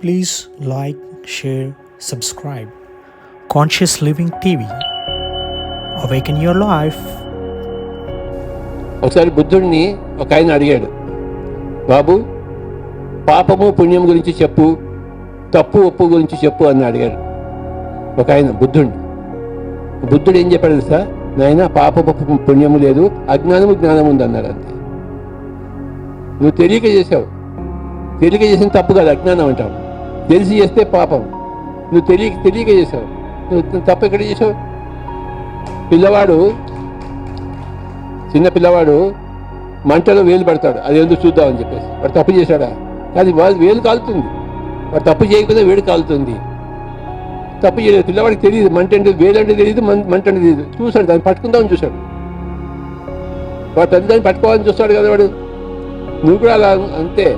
Please like share subscribe conscious living TV awaken your life ఒకసారి బుద్ధుడిని ఒక ఆయన అడిగాడు బాబు పాపము పుణ్యం గురించి చెప్పు తప్పు ఒప్పు గురించి చెప్పు అని అడిగాడు ఒక ఆయన బుద్ధుడిని బుద్ధుడు ఏం చెప్పాడు తెలుసా? నాయన పాపపు పుణ్యము లేదు అజ్ఞానము జ్ఞానం ఉంది అన్నాడు అంతే. నువ్వు తెలియక చేసావు. తెలియక చేసిన తప్పు కాదు అజ్ఞానం అంటావు. తెలిసి చేస్తే పాపం. నువ్వు తెలియక తెలియక చేసావు. నువ్వు తప్పు ఎక్కడ చేసావు? పిల్లవాడు చిన్న పిల్లవాడు మంటలో వేలు పడతాడు. అది ఎందుకు చూద్దామని చెప్పేసి. వాడు తప్పు చేశాడా? అది వాళ్ళు వేలు కాలుతుంది. వాడు తప్పు చేయకపోతే వేడి కాలుతుంది. తప్పు చేయలేదు. పిల్లవాడికి తెలియదు. మంట అంటే వేలు అంటే తెలియదు మంట అంటే తెలియదు. చూశాడు. దాన్ని పట్టుకుందామని చూశాడు. వాడు పెద్ద దాన్ని పట్టుకోవాలని చూస్తాడు కదా వాడు. నువ్వు కూడా అలా అంతే.